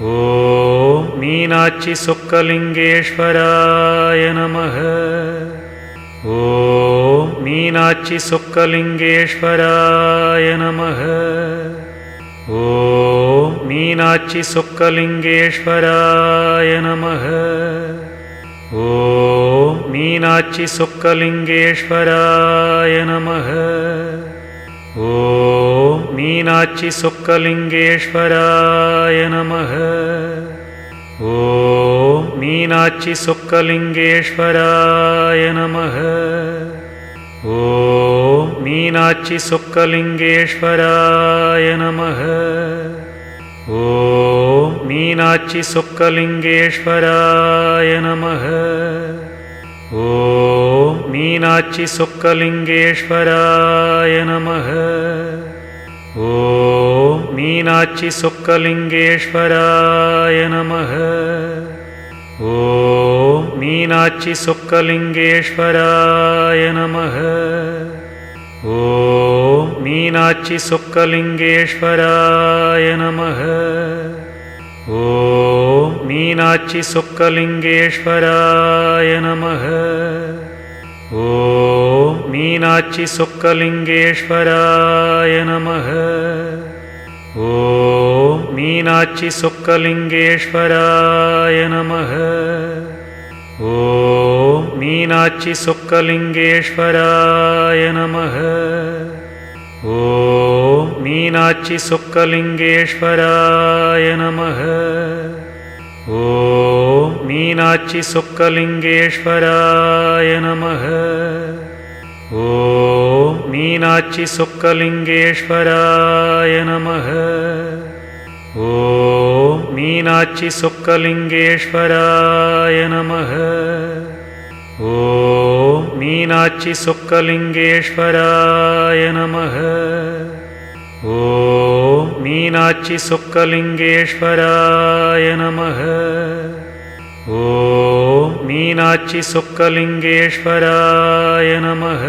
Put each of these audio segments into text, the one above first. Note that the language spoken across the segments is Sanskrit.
ॐ मीनाक्षिसुक्कलिङ्गेश्वराय नमः। ॐ मीनाक्षिसुक्कलिङ्गेश्वराय नमः। ॐ मीनाक्षिसुक्कलिङ्गेश्वराय नमः। ॐ मीनाक्षिसुक्कलिङ्गेश्वराय नमः। ॐ मीनाक्षिसुक्कलिङ्गेश्वराय नमः। ॐ मीनाक्षिसुक्कलिङ्गेश्वराय नमः। ॐ मीनाक्षिसुक्कलिङ्गेश्वराय नमः। ॐ मीनाक्षिसुक्कलिङ्गेश्वराय नमः। ॐ मीनाक्षिसुक्कलिङ्गेश्वराय सुक्कलिङ्गेश्वराय नमः ॐ मीनाक्षि सुक्कलिङ्गेश्वराय नमः ॐ मीनाक्षि सुक्कलिङ्गेश्वराय नमः ॐ मीनाक्षि सुक्कलिङ्गेश्वराय नमः ॐ मीनाक्षि सुक्कलिङ्गेश्वराय नमः ओ मीनाक्षिसुक्कलिङ्गेश्वराय नमः। ओ मीनाक्षिसुक्कलिङ्गेश्वराय नमः। ओ मीनाक्षिसुक्कलिङ्गेश्वराय नमः। ओ मीनाक्षिसुक्कलिङ्गेश्वराय नमः। ॐ मीनाक्षिसुक्कलिङ्गेश्वराय नमः। ॐ मीनाक्षिसुक्कलिङ्गेश्वराय नमः। ॐ मीनाक्षिसुक्कलिङ्गेश्वराय नमः। ॐ मीनाक्षिसोक्कलिङ्गेश्वराय नमः। ॐ मीनाक्षिसुक्कलिङ्गेश्वराय नमः। ॐ मीनाक्षिसुक्कलिङ्गेश्वराय नमः।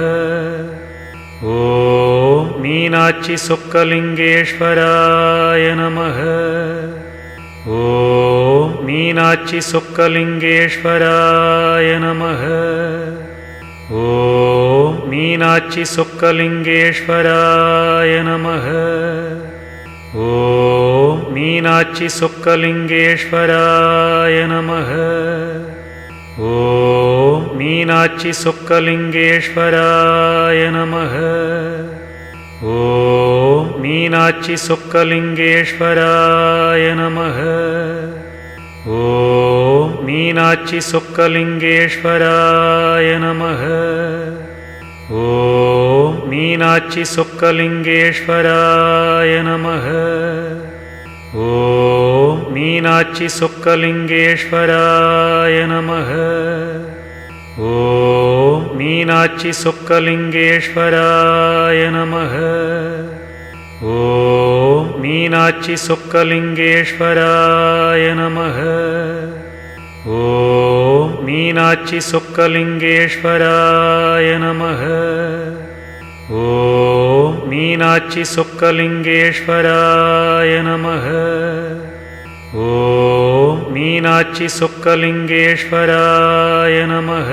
ॐ मीनाक्षिसुक्कलिङ्गेश्वराय नमः। ॐ मीनाक्षिसुक्कलिङ्गेश्वराय नमः। ॐ मीनाचिसुक्कलिङ्गेश्वराय नमः। ॐ मीनाक्षिसुक्कलिङ्गेश्वराय नमः। ॐ मीनाक्षिसुक्कलिङ्गेश्वराय नमः। ॐ मीनाक्षिसुक्कलिङ्गेश्वराय नमः। ॐ मीनाक्षिसुक्कलिङ्गेश्वरा सुक्कलिङ्गेश्वराय नमः। ॐ मीनाक्षि सुक्कलिङ्गेश्वराय नमः। ॐ मीनाक्षि सुक्कलिङ्गेश्वराय नमः। ॐ मीनाक्षि सुक्कलिङ्गेश्वराय नमः। ॐ मीनाक्षि सुक्कलिङ्गेश्वराय नमः मीनाक्षिसुक्कलिङ्गेश्वराय नमः। ॐ मीनाक्षिसुक्कलिङ्गेश्वराय नमः। ॐ मीनाक्षिसुक्कलिङ्गेश्वराय नमः।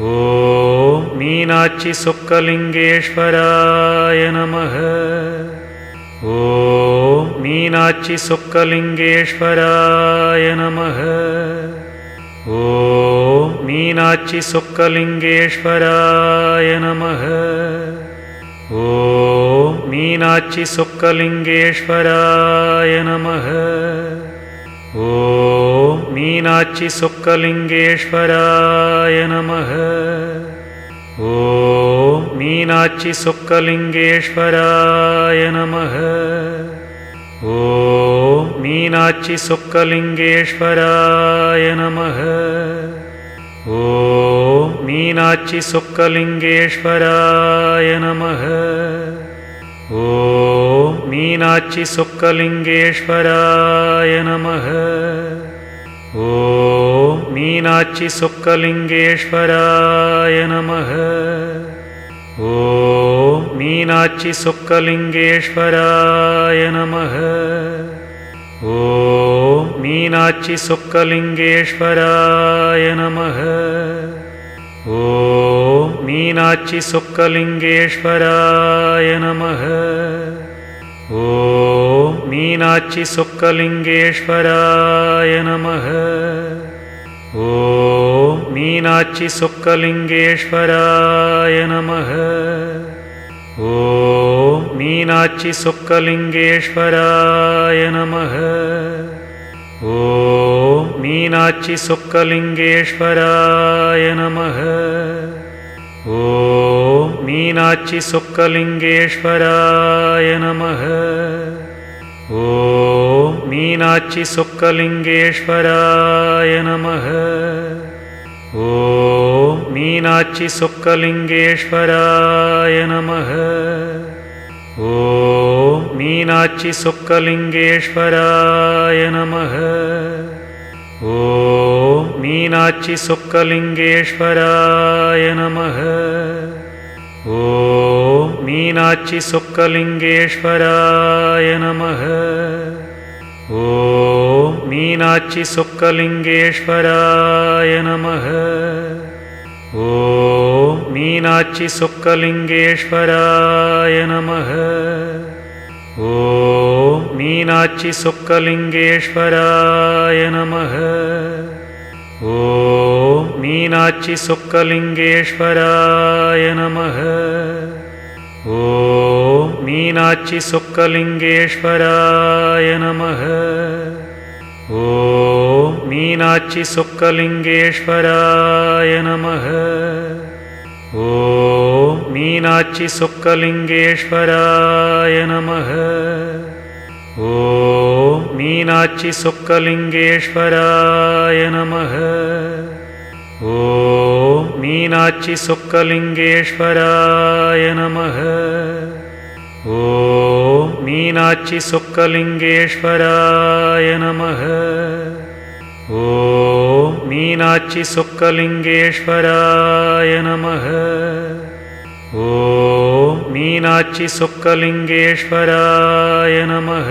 ॐ मीनाक्षिसुक्कलिङ्गेश्वराय नमः। ॐ मीनाक्षिसुक्कलिङ्गेश्वराय नमः। ं मीनाक्षिसुक्कलिङ्गेश्वराय नमः। ॐ मीनाक्षिसुक्कलिङ्गेश्वराय नमः। ॐ मीनाक्षिसुक्कलिङ्गेश्वराय नमः। ॐ मीनाक्षिसुक्कलिङ्गेश्वराय नमः। ॐ मीनाक्षिसुक्कलिङ्गेश्वराय नमः। ॐ मीनाक्षिसुक्कलिङ्गेश्वराय नमः। ॐ मीनाक्षिसुक्कलिङ्गेश्वराय नमः। ॐ मीनाक्षिसुक्कलिङ्गेश्वराय नमः। ॐ मीनाक्षिसुक्कलिङ्गेश्वरा सुक्कलिङ्गेश्वराय नमः ॐ मीनाक्षि सुक्कलिङ्गेश्वराय नमः ॐ मीनाक्षि सुक्कलिङ्गेश्वराय नमः ॐ मीनाक्षि सुक्कलिङ्गेश्वराय नमः ॐ मीनाक्षि सुक्कलिङ्गेश्वराय नमः ॐ मीनाक्षि सुक्कलिङ्गेश्वराय नमः ॐ मीनाक्षि सुक्कलिङ्गेश्वराय नमः ॐ मीनाक्षि सुक्कलिङ्गेश्वराय नमः ॐ मीनाक्षि सुक्कलिङ्गेश्वराय नमः ॐ मीनाक्षि सुक्कलिङ्गेश्वराय मीनाक्षाय नमः ॐ मीनाक्षिसुक्कलिङ्गेश्वराय नमः ॐ मीनाक्षिसुक्कलिङ्गेश्वराय नमः ॐ मीनाक्षिसुक्कलिङ्गेश्वराय नमः ॐ मीनाक्षिसुक्कलिङ्गेश्वराय नमः ॐ मीनाक्षिसुक्कलिङ्गेश्वराय नमः। ॐ मीनाक्षिसुक्कलिङ्गेश्वराय नमः। ॐ मीनाक्षिसुक्कलिङ्गेश्वराय नमः। ॐ मीनाक्षिसुक्कलिङ्गेश्वराय नमः। ॐ मीनाक्षिसुक्कलिङ्गेश्वराय नमः। ॐ मीनाक्षि सुक्कलिङ्गेश्वराय नमः ॐ मीनाक्षि सुक्कलिङ्गेश्वराय नमः ॐ मीनाक्षि सुक्कलिङ्गेश्वराय नमः ॐ मीनाक्षि सुक्कलिङ्गेश्वराय नमः ॐ मीनाक्षिसुक्कलिङ्गेश्वराय नमः। ॐ मीनाक्षिसुक्कलिङ्गेश्वराय नमः।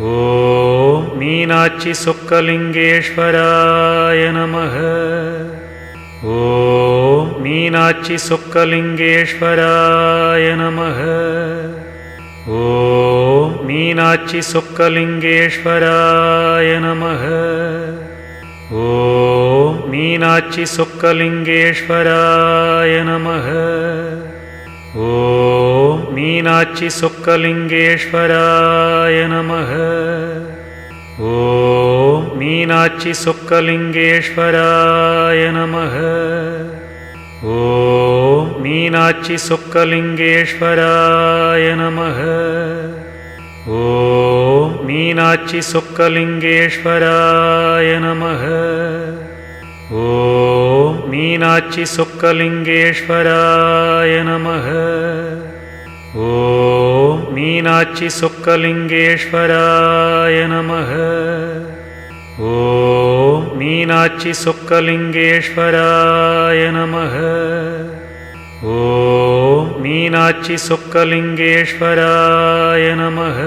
ॐ मीनाक्षिसुक्कलिङ्गेश्वराय नमः। ॐ मीनाक्षिसुक्कलिङ्गेश्वराय नमः। ॐ मीनाक्षिसुक्कलिङ्गेश्वराय नमः। ॐ मीनाक्षिसुक्कलिङ्गेश्वराय नमः। ॐ मीनाक्षिसुक्कलिङ्गेश्वराय नमः। ॐ मीनाक्षिसुक्कलिङ्गेश्वराय नमः। ॐ मीनाक्षिसुक्कलिङ्गेश्वराय नमः। ॐ मीनाक्षिसुक्कलिङ्गेश्वराय नमः। ॐ मीनाक्षिसुक्कलिङ्गेश्वराय नमः। ॐ मीनाक्षिसुक्कलिङ्गेश्वराय नमः। ॐ मीनाक्षिसुक्कलिङ्गेश्वराय नमः। ॐ मीनाक्षिसुक्कलिङ्गेश्वरा य नमः।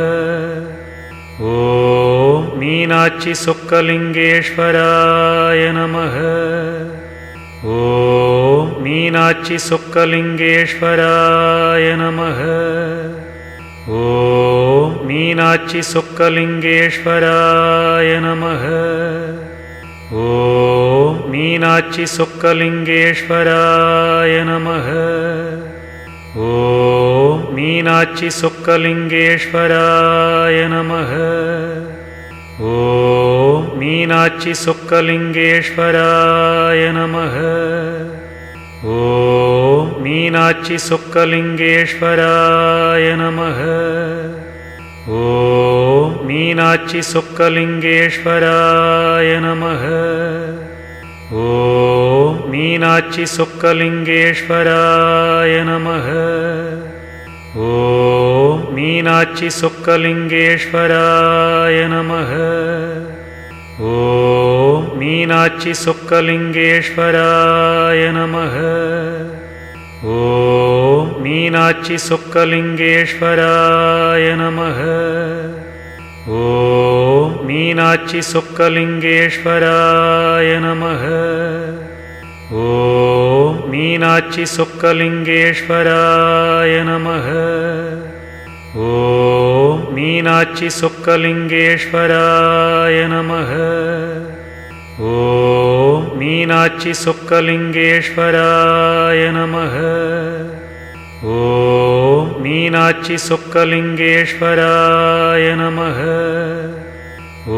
ॐ मीनाक्षिसुक्कलिङ्गेश्वराय नमः। ॐ मीनाक्षिसुक्कलिङ्गेश्वराय नमः। ॐ मीनाक्षिसुक्कलिङ्गेश्वराय नमः। ॐ मीनाक्षिसुक्कलिङ्गेश्वराय नमः। ॐ मीनाक्षि सुक्कलिङ्गेश्वराय नमः। ॐ मीनाक्षि सुक्कलिङ्गेश्वराय नमः। ॐ मीनाक्षि सुक्कलिङ्गेश्वराय नमः। ॐ मीनाक्षि सुक्कलिङ्गेश्वराय नमः। ॐ मीनाक्षि सुक्कलिङ्गेश्वराय नमः ॐ मीनाचिसोक्कलिङ्गेश्वराय नमः। ॐ मीनाक्षिसोक्कलिङ्गेश्वराय नमः। ॐ मीनाक्षिसोक्कलिङ्गेश्वराय नमः। ॐ मीनाक्षिसोक्कलिङ्गेश्वराय नमः। ॐ मीनाक्षिसुक्कलिङ्गेश्वराय नमः। ॐ मीनाक्षिसुक्कलिङ्गेश्वराय नमः। ॐ मीनाक्षिसुक्कलिङ्गेश्वराय नमः। ॐ मीनाक्षिसुक्कलिङ्गेश्वराय नमः। ॐ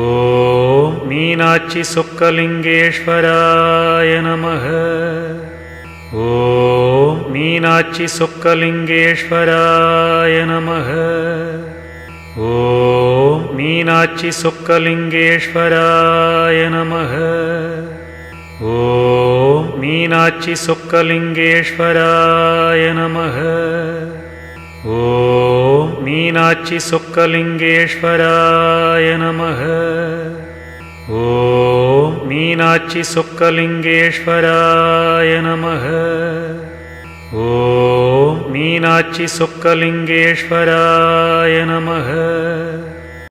மீனாட்சி சொக்கலிங்கேஸ்வராய நமக. ஓம் மீனாட்சி சொக்கலிங்கேஸ்வராய நமக. ஓம் மீனாட்சி சொக்கலிங்கேஸ்வராய நமக. ஓம் மீனாட்சி சொக்கலிங்கேஸ்வராய நமக. ஓம் மீனாட்சி சொக்கலிங்கேஸ்வராய நமக. ॐ मीनाक्षिसुक्कलिङ्गेश्वराय नमः ॐ मीनाक्षिसुक्कलिङ्गेश्वराय नमः